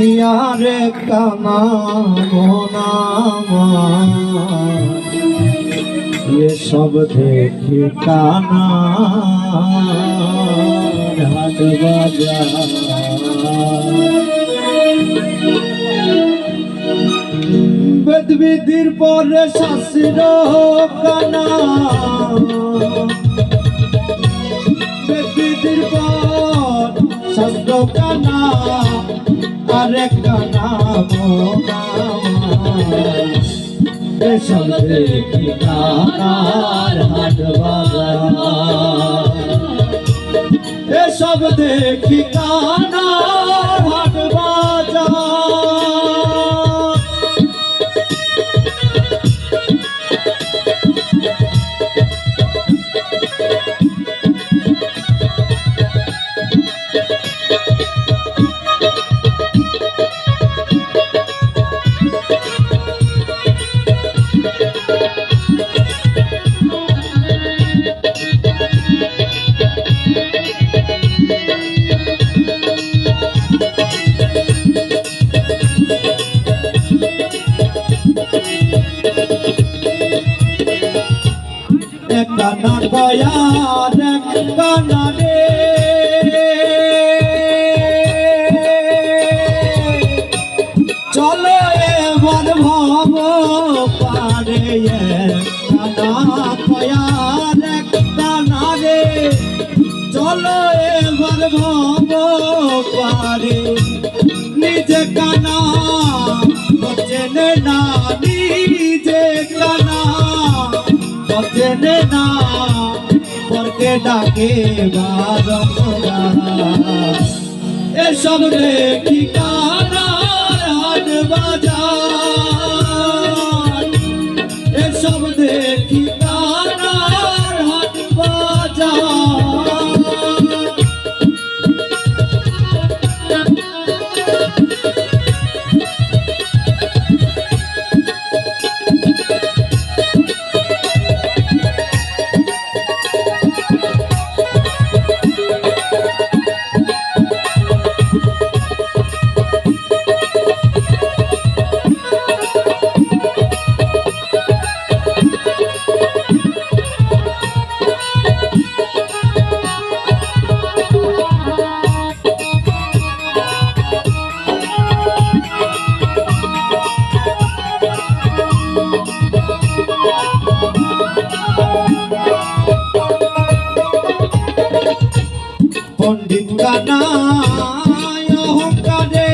ইয়ারে কানা মোনামা এসব দেখি কানা হাট বাজার। বেদবিধির পরে শাস্ত্র কানা বেদবিধির পর শাস্ত্র কানা কানা এসব দেখি কানার হাট এসব দেখি কানার কানা গয়ার কানা রে চলো এবার ভব পারে কানা গয়ার কানা রে চলো এবার ভব পারে নিজে কানা চেনে না নিজে কানা চেনে না ডাকে এসব কানার হাট বাজার। এসব দেখি কানার পণ্ডিত অহংকারে,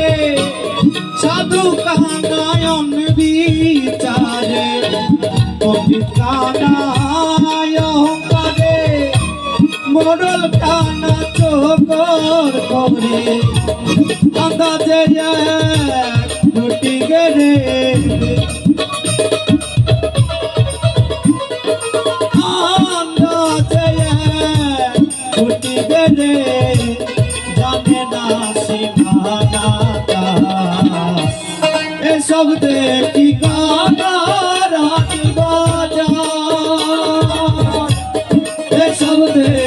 সাধু কানায়ন বিচারে পণ্ডিত কানায় অহংকারে মোড়ল কানা চোখর করে আন্দাজে দুটি গেরে জগতের ঠিকানা রাখবা যা এ শব্দের